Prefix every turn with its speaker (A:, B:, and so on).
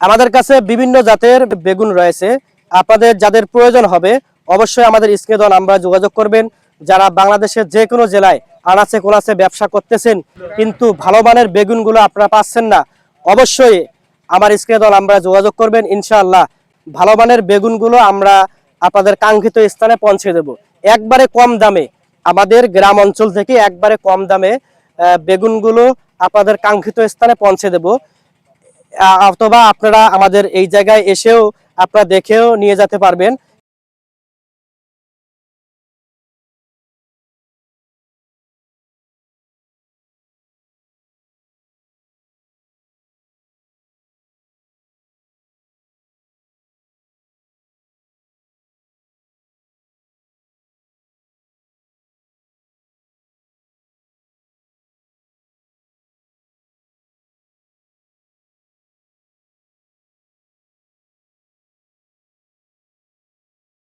A: আমাদের কাছে বিভিন্ন জাতের বেগুন রয়েছে। আপনাদের যাদের প্রয়োজন হবে, অবশ্যই আমাদের স্ক্রিনে দেওয়া নাম্বারে যোগাযোগ করবেন। যারা বাংলাদেশের যে কোনো জেলায় আনাচে কোনাচে ব্যবসা করতেছেন, কিন্তু ভালো মানের বেগুনগুলো আপনারা পাচ্ছেন না, অবশ্যই আমার স্ক্রিনে দেওয়া নাম্বারে যোগাযোগ করবেন। ইনশাআল্লাহ ভালো মানের বেগুনগুলো আমরা আপনাদের কাঙ্ক্ষিত স্থানে পৌঁছে দেব। একবারে কম দামে, আমাদের গ্রাম অঞ্চল থেকে একবারে কম দামে বেগুনগুলো আপনাদের কাঙ্ক্ষিত স্থানে পৌঁছে দেব। অথবা আপনারা আমাদের এই জায়গায় এসেও আপনারা দেখেও নিয়ে যেতে পারবেন।